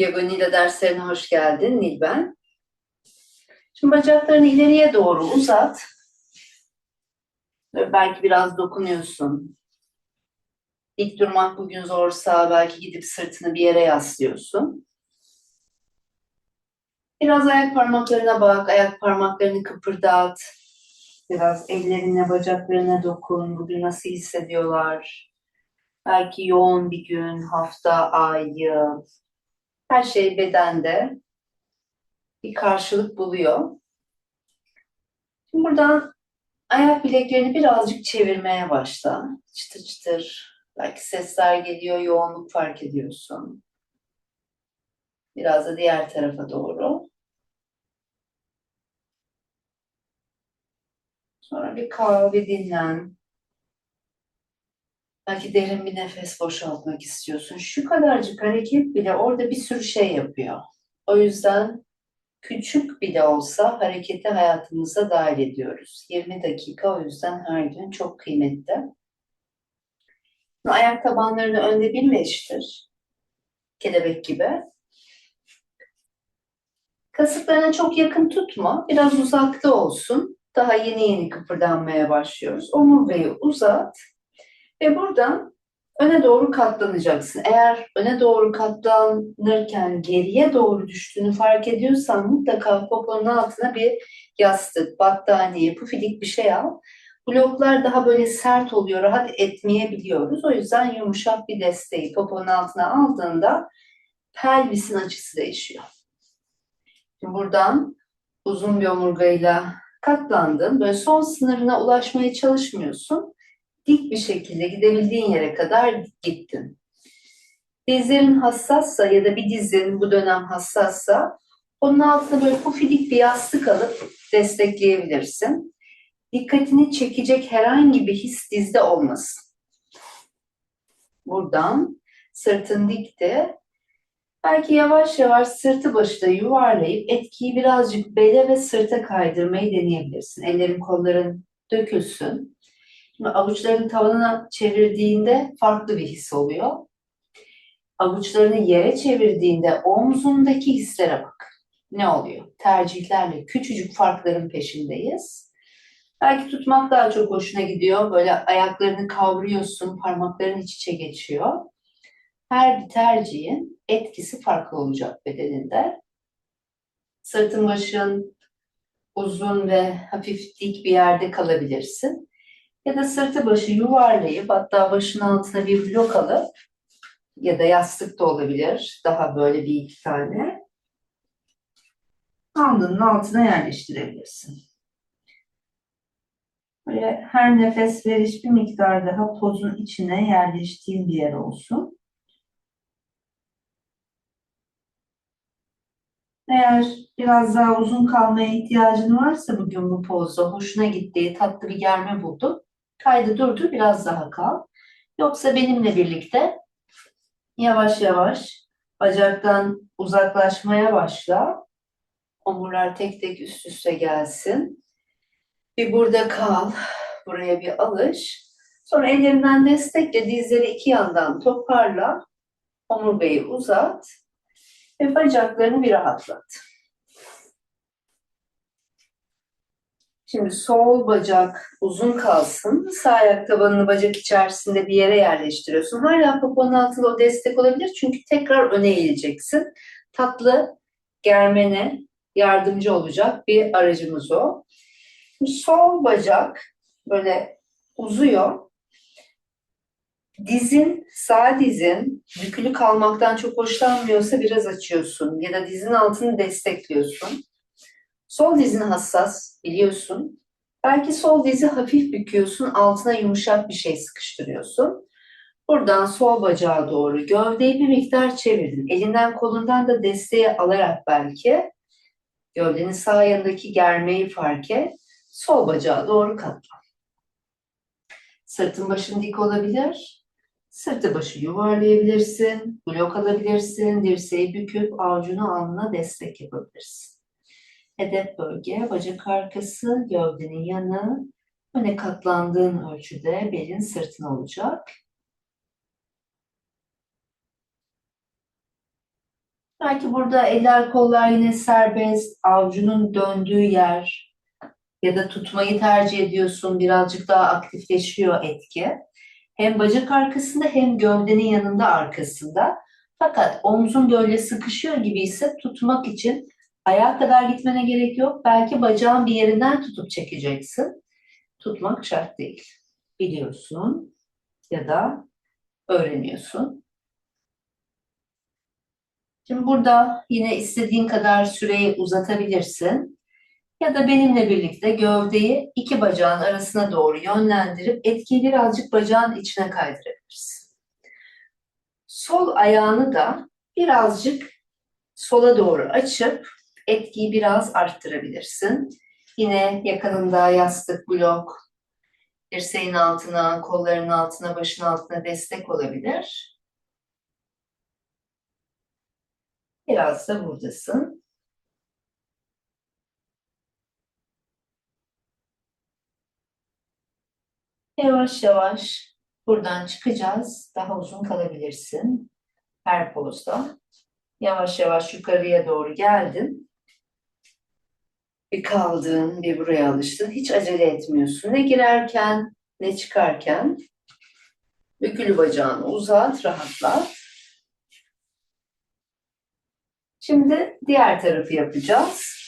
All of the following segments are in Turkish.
Yoga derslerine hoş geldin Nil ben. Şimdi bacaklarını ileriye doğru uzat. Böyle belki biraz dokunuyorsun. Dik durmak bugün zorsa belki gidip sırtını bir yere yaslıyorsun. Biraz ayak parmaklarına bak, ayak parmaklarını kıpırdat. Biraz ellerine, bacaklarına dokun. Bugün nasıl hissediyorlar? Belki yoğun bir gün, hafta, ay, yıl. Her şey bedende bir karşılık buluyor. Şimdi buradan ayak bileklerini birazcık çevirmeye başla. Çıtır çıtır. Belki sesler geliyor, yoğunluk fark ediyorsun. Biraz da diğer tarafa doğru. Sonra bir bir dinlen. Belki derin bir nefes boşaltmak istiyorsun. Şu kadarcık hareket bile orada bir sürü şey yapıyor. O yüzden küçük bile olsa hareketi hayatımıza dahil ediyoruz. 20 dakika o yüzden her gün çok kıymetli. Ayak tabanlarını önde birleştir. Kelebek gibi. Kasıklarına çok yakın tutma. Biraz uzakta olsun. Daha yeni yeni kıpırdanmaya başlıyoruz. Omurgayı uzat. Ve buradan öne doğru katlanacaksın. Eğer öne doğru katlanırken geriye doğru düştüğünü fark ediyorsan mutlaka poponun altına bir yastık, battaniye, pufidik bir şey al. Bloklar daha böyle sert oluyor, rahat etmeyebiliyoruz. O yüzden yumuşak bir desteği poponun altına aldığında pelvisin açısı değişiyor. Buradan uzun bir omurgayla katlandın. Böyle son sınırına ulaşmaya çalışmıyorsun dik bir şekilde gidebildiğin yere kadar gittin. Dizlerin hassassa ya da bir dizlerin bu dönem hassassa onun altına böyle pufidik bir yastık alıp destekleyebilirsin. Dikkatini çekecek herhangi bir his dizde olmasın. Buradan sırtın dikti. Belki yavaş yavaş sırtı başta yuvarlayıp etkiyi birazcık bele ve sırta kaydırmayı deneyebilirsin. Ellerin kolların dökülsün. Avuçlarını tavanına çevirdiğinde farklı bir his oluyor. Avuçlarını yere çevirdiğinde omzundaki hislere bak. Ne oluyor? Tercihlerle küçücük farkların peşindeyiz. Belki tutmak daha çok hoşuna gidiyor. Böyle ayaklarını kavruyorsun, parmakların iç içe geçiyor. Her bir tercihin etkisi farklı olacak bedeninde. Sırtın başın uzun ve hafif dik bir yerde kalabilirsin. Ya da sırtı başı yuvarlayıp hatta başın altına bir blok alıp ya da yastık da olabilir. Daha böyle bir iki tane. Alnının altına yerleştirebilirsin. Böyle her nefes veriş bir miktar daha pozun içine yerleştiğin bir yer olsun. Eğer biraz daha uzun kalmaya ihtiyacın varsa bugün bu pozda hoşuna gittiği tatlı bir germe buldun. Kaydı durdur, biraz daha kal. Yoksa benimle birlikte yavaş yavaş bacaktan uzaklaşmaya başla. Omurlar tek tek üst üste gelsin. Bir burada kal. Buraya bir alış. Sonra ellerinden destekle dizleri iki yandan toparla. Omurgayı uzat. Ve bacaklarını bir rahatlat. Şimdi sol bacak uzun kalsın. Sağ ayak tabanını bacak içerisinde bir yere yerleştiriyorsun. Hala poponun altında o destek olabilir. Çünkü tekrar öne eğileceksin. Tatlı germene yardımcı olacak bir aracımız o. Şimdi sol bacak böyle uzuyor. Dizin, sağ dizin bükülü kalmaktan çok hoşlanmıyorsa biraz açıyorsun. Ya da dizin altını destekliyorsun. Sol dizin hassas biliyorsun. Belki sol dizi hafif büküyorsun, altına yumuşak bir şey sıkıştırıyorsun. Buradan sol bacağa doğru gövdeyi bir miktar çevirdin. Elinden kolundan da desteği alarak belki gövdenin sağ yanındaki germeyi fark et. Sol bacağa doğru katlan. Sırtın başın dik olabilir. Sırtı başı yuvarlayabilirsin. Blok alabilirsin. Dirseği büküp avucunu alnına destek yapabilirsin. Hedef bölge, bacak arkası, gövdenin yanı, öne katlandığın ölçüde belin sırtın olacak. Belki burada eller kollar yine serbest, avcunun döndüğü yer ya da tutmayı tercih ediyorsun. Birazcık daha aktifleşiyor etki. Hem bacak arkasında hem gövdenin yanında arkasında. Fakat omzun böyle sıkışıyor gibi ise tutmak için ayağa kadar gitmene gerek yok. Belki bacağın bir yerinden tutup çekeceksin. Tutmak şart değil. Biliyorsun ya da öğreniyorsun. Şimdi burada yine istediğin kadar süreyi uzatabilirsin. Ya da benimle birlikte gövdeyi iki bacağın arasına doğru yönlendirip etkiyi birazcık bacağın içine kaydırabilirsin. Sol ayağını da birazcık sola doğru açıp etkiyi biraz arttırabilirsin. Yine yakınında yastık, blok, dirseğin altına, kolların altına, başın altına destek olabilir. Biraz da buradasın. Yavaş yavaş buradan çıkacağız. Daha uzun kalabilirsin. Her pozda. Yavaş yavaş yukarıya doğru geldin. Bir kaldın, bir buraya alıştın. Hiç acele etmiyorsun. Ne girerken ne çıkarken. Bükülü bacağını uzat, rahatlat. Şimdi diğer tarafı yapacağız.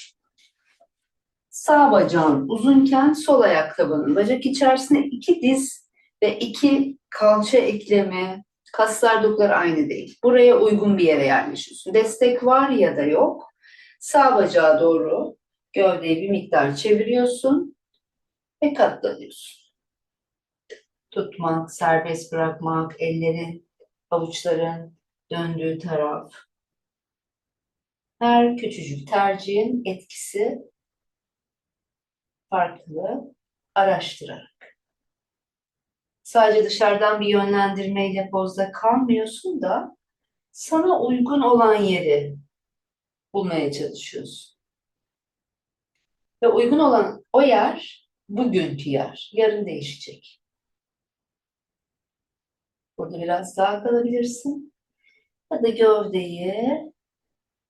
Sağ bacağın uzunken sol ayak tabanın bacak içerisine iki diz ve iki kalça eklemi, kaslar dokular aynı değil. Buraya uygun bir yere yerleşiyorsun. Destek var ya da yok. Sağ bacağa doğru gövdeyi bir miktar çeviriyorsun ve katlanıyorsun. Tutmak, serbest bırakmak, ellerin, avuçların döndüğü taraf. Her küçücük tercihin etkisi farklı araştırarak. Sadece dışarıdan bir yönlendirmeyle pozda kalmıyorsun da sana uygun olan yeri bulmaya çalışıyorsun. Ve uygun olan o yer bugünkü yer. Yarın değişecek. Burada biraz daha kalabilirsin. Ya da gövdeyi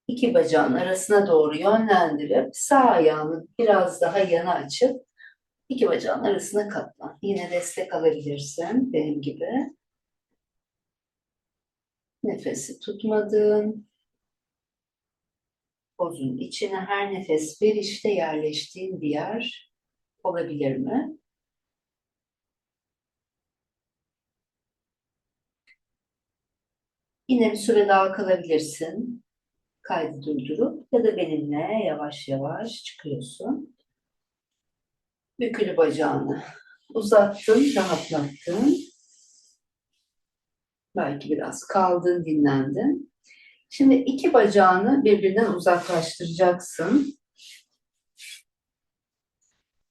iki bacağın arasına doğru yönlendirip sağ ayağını biraz daha yana açıp iki bacağın arasına katlan. Yine destek alabilirsin benim gibi. Nefesi tutmadın. Pozun içine her nefes verişte yerleştiğin bir yer olabilir mi? Yine bir süre daha kalabilirsin kaydı durdurup ya da benimle yavaş yavaş çıkıyorsun. Bükülü bacağını uzattın, rahatlattın. Belki biraz kaldın, dinlendin. Şimdi iki bacağını birbirinden uzaklaştıracaksın.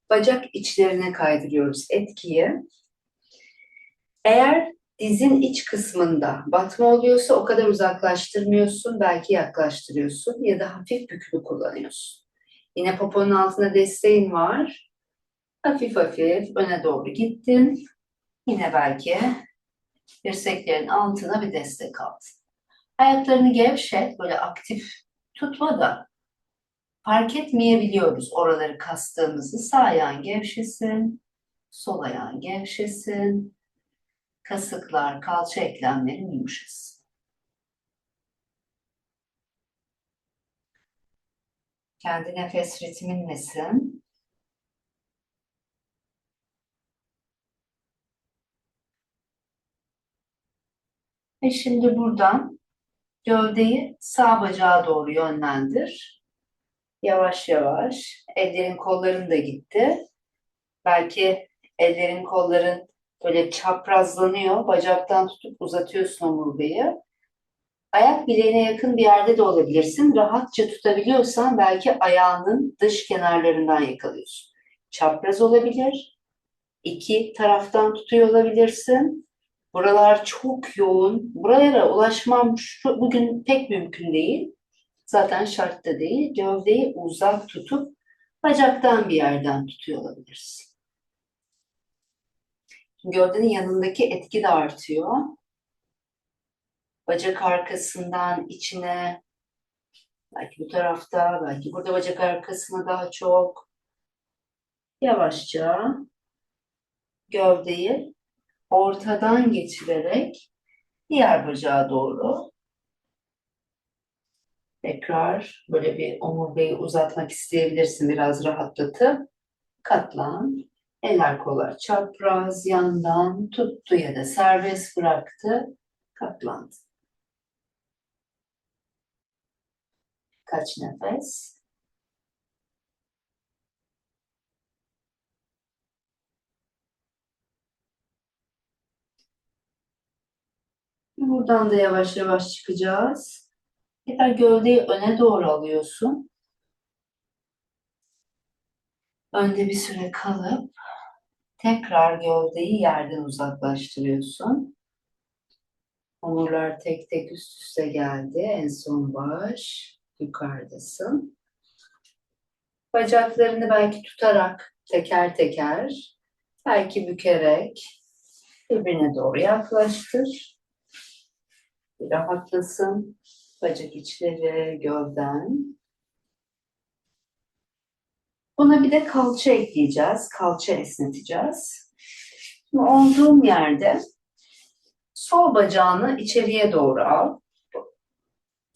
Bacak içlerine kaydırıyoruz etkiyi. Eğer dizin iç kısmında batma oluyorsa o kadar uzaklaştırmıyorsun, belki yaklaştırıyorsun ya da hafif bükülü kullanıyorsun. Yine poponun altında desteğin var. Hafif hafif öne doğru gittin. Yine belki dirseklerin altına bir destek aldın. Ayaklarını gevşet, böyle aktif tutma da fark etmeyebiliyoruz oraları kastığımızı. Sağ ayağın gevşesin, sol ayağın gevşesin kasıklar, kalça eklemleri yumuşasın. Kendi nefes ritminlesin. Ve şimdi buradan gövdeyi sağ bacağa doğru yönlendir. Yavaş yavaş. Ellerin kolların da gitti. Belki ellerin kolların böyle çaprazlanıyor. Bacaktan tutup uzatıyorsun omurgayı. Ayak bileğine yakın bir yerde de olabilirsin. Rahatça tutabiliyorsan belki ayağının dış kenarlarından yakalıyorsun. Çapraz olabilir. İki taraftan tutuyor olabilirsin. Buralar çok yoğun. Buralara ulaşmam şu, bugün pek mümkün değil. Zaten şart da değil. Gövdeyi uzak tutup bacaktan bir yerden tutuyor olabilirsin. Gövdenin yanındaki etki de artıyor. Bacak arkasından içine Belki bu tarafta, belki burada bacak arkasına daha çok. Yavaşça gövdeyi ortadan geçirerek diğer bacağa doğru tekrar böyle bir omurgayı uzatmak isteyebilirsin biraz rahatlatıp katlan. Eller kollar çapraz yandan tuttu ya da serbest bıraktı. Katlandı. Kaç nefes? Buradan da yavaş yavaş çıkacağız. Tekrar gövdeyi öne doğru alıyorsun. Önde bir süre kalıp tekrar gövdeyi yerden uzaklaştırıyorsun. Omurlar tek tek üst üste geldi. En son baş yukarıdasın. Bacaklarını belki tutarak teker teker, belki bükerek birbirine doğru yaklaştır. Rahatlasın. Bacak içleri, gövden. Buna bir de kalça ekleyeceğiz. Kalça esneteceğiz. Şimdi olduğum yerde sol bacağını içeriye doğru al.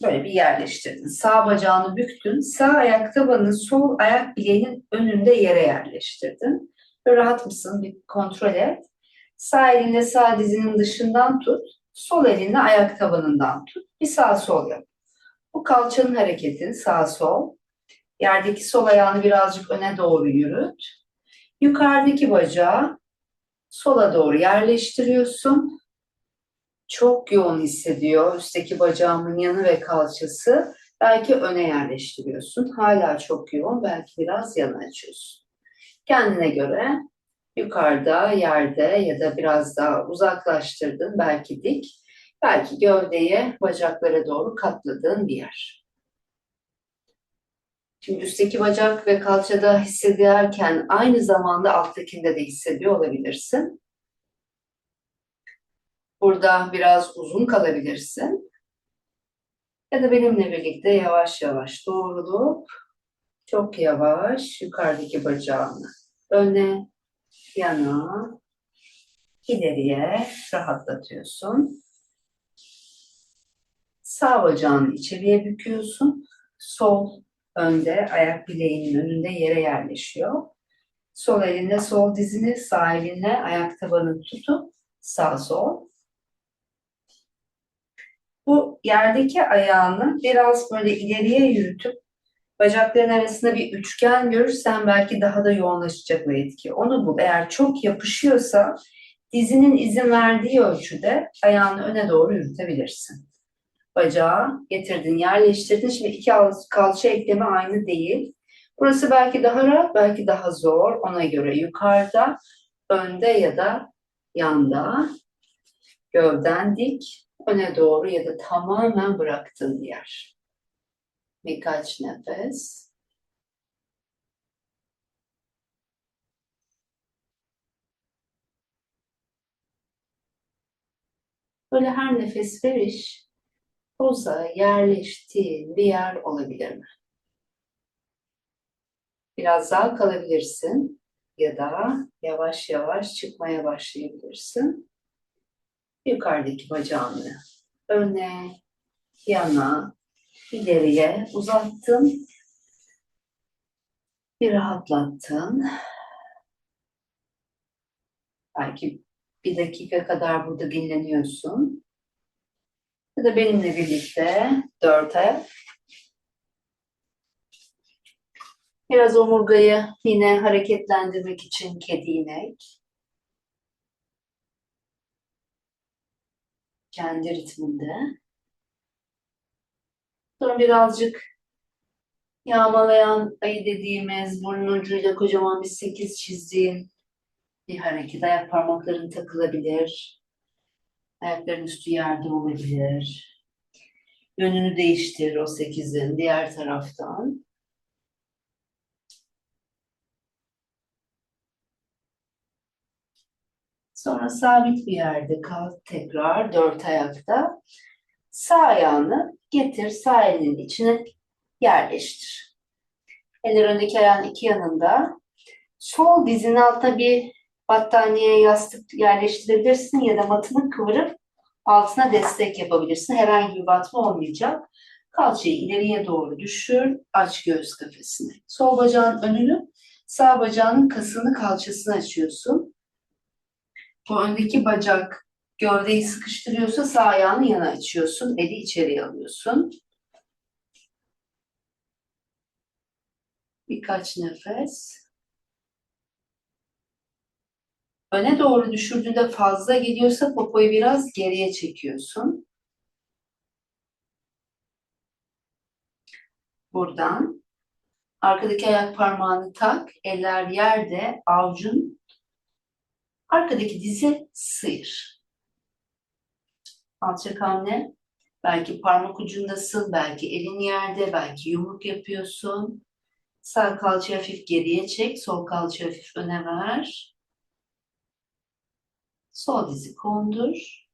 Böyle bir yerleştirdin. Sağ bacağını büktün. Sağ ayak tabanını sol ayak bileğinin önünde yere yerleştirdin. Böyle rahat mısın? Bir kontrol et. Sağ elinle sağ dizinin dışından tut. Sol elinle ayak tabanından tut. Bir sağ sol yap. Bu kalçanın hareketi sağ sol. Yerdeki sol ayağını birazcık öne doğru yürüt. Yukarıdaki bacağı sola doğru yerleştiriyorsun. Çok yoğun hissediyor üstteki bacağımın yanı ve kalçası. Belki öne yerleştiriyorsun. Hala çok yoğun. Belki biraz yana açıyorsun. Kendine göre yukarıda, yerde ya da biraz daha uzaklaştırdın. Belki dik. Belki gövdeye, bacaklara doğru katladığın bir yer. Şimdi üstteki bacak ve kalçada hissederken aynı zamanda alttakinde de hissediyor olabilirsin. Burada biraz uzun kalabilirsin. Ya da benimle birlikte yavaş yavaş doğrulup çok yavaş yukarıdaki bacağını öne, yana, ileriye rahatlatıyorsun. Sağ bacağını içeriye büküyorsun. Sol önde, ayak bileğinin önünde yere yerleşiyor. Sol elinde sol dizini, sağ elinle ayak tabanını tutup sağ sol. Bu yerdeki ayağını biraz böyle ileriye yürütüp bacakların arasında bir üçgen görürsen belki daha da yoğunlaşacak o etki. Onu bul. Eğer çok yapışıyorsa dizinin izin verdiği ölçüde ayağını öne doğru yürütebilirsin bacağı getirdin, yerleştirdin. Şimdi iki kalça eklemi aynı değil. Burası belki daha rahat, belki daha zor. Ona göre yukarıda, önde ya da yanda. Gövden dik, öne doğru ya da tamamen bıraktığın yer. Birkaç nefes. Böyle her nefes veriş poza yerleştiğin bir yer olabilir mi? Biraz daha kalabilirsin ya da yavaş yavaş çıkmaya başlayabilirsin. Yukarıdaki bacağını öne, yana, ileriye uzattın. Bir rahatlattın. Belki bir dakika kadar burada dinleniyorsun. Ya da benimle birlikte dört ayak. Biraz omurgayı yine hareketlendirmek için kedi inek. Kendi ritminde. Sonra birazcık yağmalayan ayı dediğimiz burnun ucuyla kocaman bir sekiz çizdiğin bir hareket. Ayak parmakların takılabilir. Ayakların üstü yerde olabilir. Yönünü değiştir o sekizin diğer taraftan. Sonra sabit bir yerde kal tekrar dört ayakta. Sağ ayağını getir sağ elinin içine yerleştir. Eller öndeki ayağın iki yanında. Sol dizinin altına bir battaniye, yastık yerleştirebilirsin ya da matını kıvırıp altına destek yapabilirsin. Herhangi bir batma olmayacak. Kalçayı ileriye doğru düşür, aç göğüs kafesini. Sol bacağın önünü, sağ bacağının kasını, kalçasını açıyorsun. Bu öndeki bacak gövdeyi sıkıştırıyorsa sağ ayağını yana açıyorsun, eli içeriye alıyorsun. Birkaç nefes. Öne doğru düşürdüğünde fazla geliyorsa popoyu biraz geriye çekiyorsun. Buradan arkadaki ayak parmağını tak, eller yerde, avucun arkadaki dizi sıyır. Alçak hamle. Belki parmak ucundasın, belki elin yerde, belki yumruk yapıyorsun. Sağ kalça hafif geriye çek, sol kalça hafif öne ver. Sol dizi kondur.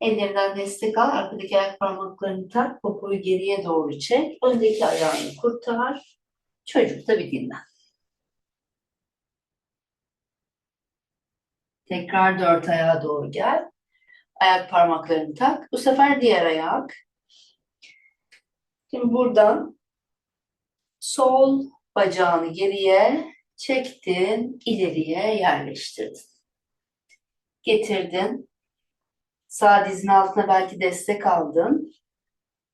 Ellerinden destek al. Arkadaki ayak parmaklarını tak. Popoyu geriye doğru çek. Öndeki ayağını kurtar. Çocuk da bir dinlen. Tekrar dört ayağa doğru gel. Ayak parmaklarını tak. Bu sefer diğer ayak. Şimdi buradan sol bacağını geriye çektin, ileriye yerleştirdin. Getirdin. Sağ dizin altına belki destek aldın.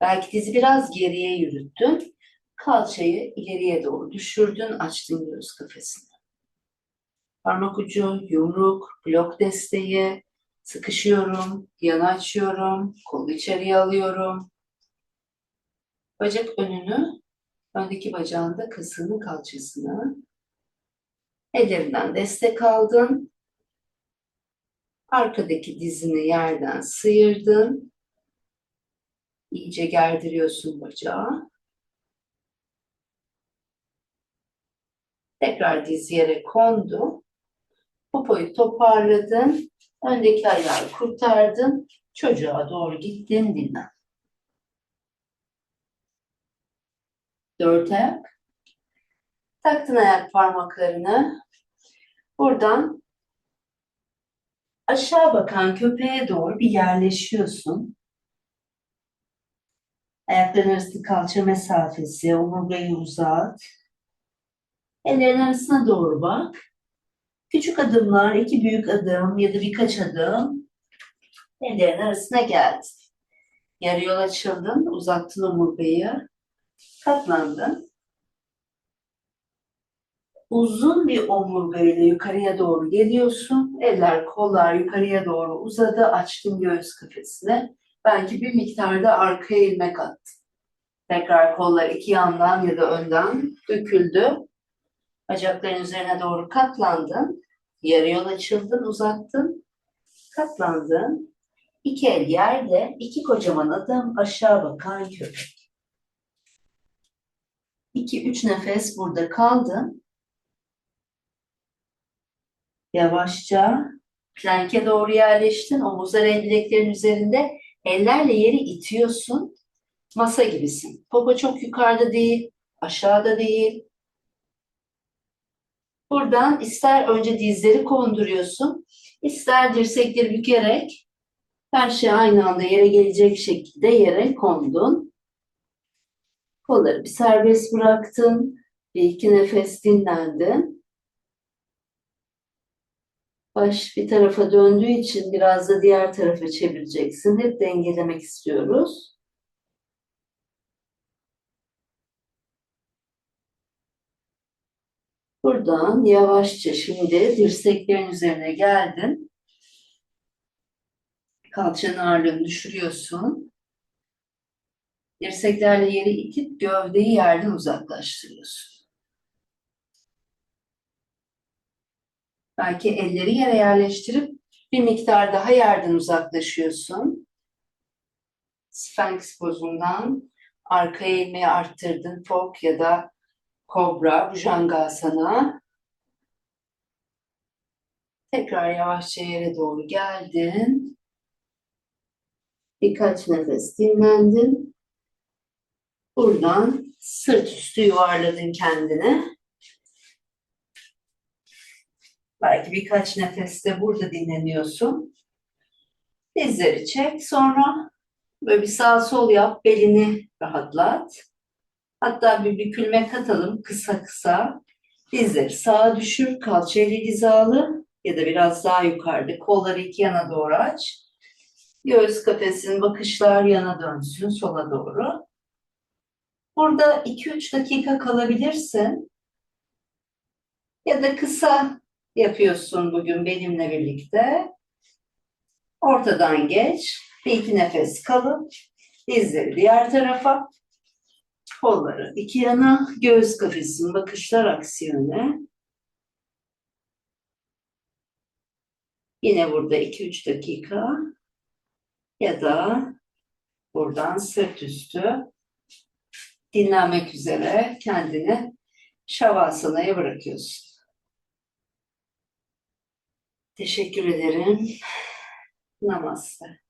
Belki dizi biraz geriye yürüttün. Kalçayı ileriye doğru düşürdün, açtın göğüs kafesini. Parmak ucu, yumruk, blok desteği, sıkışıyorum, yana açıyorum, kolu içeriye alıyorum. Bacak önünü, öndeki bacağında kasını, kalçasını. Ellerinden destek aldın. Arkadaki dizini yerden sıyırdın. İyice gerdiriyorsun bacağı. Tekrar diz yere kondu. Popoyu toparladın. Öndeki ayağı kurtardın. Çocuğa doğru gittin dinlen. Dört ayak. Taktın ayak parmaklarını. Buradan aşağı bakan köpeğe doğru bir yerleşiyorsun. Ayakların arası kalça mesafesi, omurgayı uzat. Ellerin arasına doğru bak. Küçük adımlar, iki büyük adım ya da birkaç adım ellerin arasına geldin. Yarı yol açıldın, uzattın omurgayı, katlandın. Uzun bir omurgayla yukarıya doğru geliyorsun. Eller, kollar yukarıya doğru uzadı. Açtın göğüs kafesine. Belki bir miktarda arkaya ilmek attın. Tekrar kollar iki yandan ya da önden döküldü. Bacakların üzerine doğru katlandın. Yarı yol açıldın, uzattın. Katlandın. İki el yerde, iki kocaman adım aşağı bakan köpek. İki, üç nefes burada kaldın. Yavaşça planke doğru yerleştin. Omuzlar el bileklerin üzerinde. Ellerle yeri itiyorsun. Masa gibisin. Popo çok yukarıda değil, aşağıda değil. Buradan ister önce dizleri konduruyorsun, ister dirsekleri bükerek her şey aynı anda yere gelecek şekilde yere kondun. Kolları bir serbest bıraktın. Bir iki nefes dinlendin. Baş bir tarafa döndüğü için biraz da diğer tarafa çevireceksin. Hep dengelemek istiyoruz. Buradan yavaşça şimdi dirseklerin üzerine geldin. Kalçanın ağırlığını düşürüyorsun. Dirseklerle yeri itip gövdeyi yerden uzaklaştırıyorsun. Belki elleri yere yerleştirip bir miktar daha yerden uzaklaşıyorsun. Sphinx pozundan arkaya eğmeyi arttırdın. Fok ya da Kobra, Bhujangasana. Tekrar yavaşça yere doğru geldin. Birkaç nefes dinlendin. Buradan Sırt üstü yuvarladın kendini. Belki birkaç nefeste burada dinleniyorsun. Dizleri çek. Sonra böyle bir sağ sol yap. Belini rahatlat. Hatta bir bükülme katalım kısa kısa. Dizleri sağa düşür. Kalçayla hizalı ya da biraz daha yukarıda. Kolları iki yana doğru aç. Göğüs kafesinin bakışlar yana dönsün sola doğru. Burada 2-3 dakika kalabilirsin. Ya da kısa yapıyorsun bugün benimle birlikte. Ortadan geç. Bir iki nefes kalıp dizleri diğer tarafa. Kolları iki yana. Göğüs kafesinin bakışlar aksi yöne. Yine burada 2-3 dakika. Ya da buradan sırt üstü dinlenmek üzere kendini şavasanaya bırakıyorsun. Teşekkür ederim. Namaste.